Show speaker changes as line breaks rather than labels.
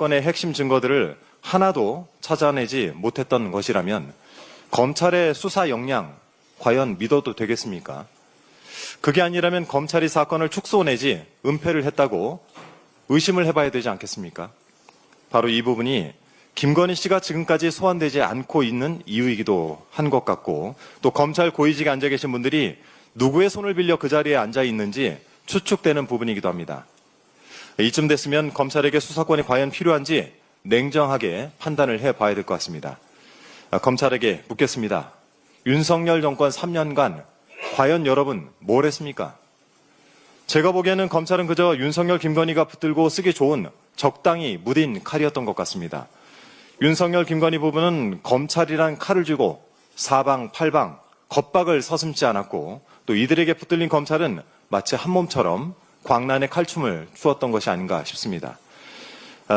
사건의 핵심 증거들을 하나도 찾아내지 못했던 것이라면 검찰의 수사 역량 과연 믿어도 되겠습니까? 그게 아니라면 검찰이 사건을 축소 내지 은폐를 했다고 의심을 해봐야 되지 않겠습니까? 바로 이 부분이 김건희 씨가 지금까지 소환되지 않고 있는 이유이기도 한 것 같고 또 검찰 고위직에 앉아 계신 분들이 누구의 손을 빌려 그 자리에 앉아 있는지 추측되는 부분이기도 합니다. 이쯤 됐으면 검찰에게 수사권이 과연 필요한지 냉정하게 판단을 해봐야 될 것 같습니다. 아, 검찰에게 묻겠습니다. 윤석열 정권 3년간 과연 여러분 뭘 했습니까? 제가 보기에는 검찰은 그저 윤석열 김건희가 붙들고 쓰기 좋은 적당히 무딘 칼이었던 것 같습니다. 윤석열 김건희 부부는 검찰이란 칼을 쥐고 사방 팔방 겁박을 서슴지 않았고 또 이들에게 붙들린 검찰은 마치 한 몸처럼 광란의 칼춤을 추었던 것이 아닌가 싶습니다.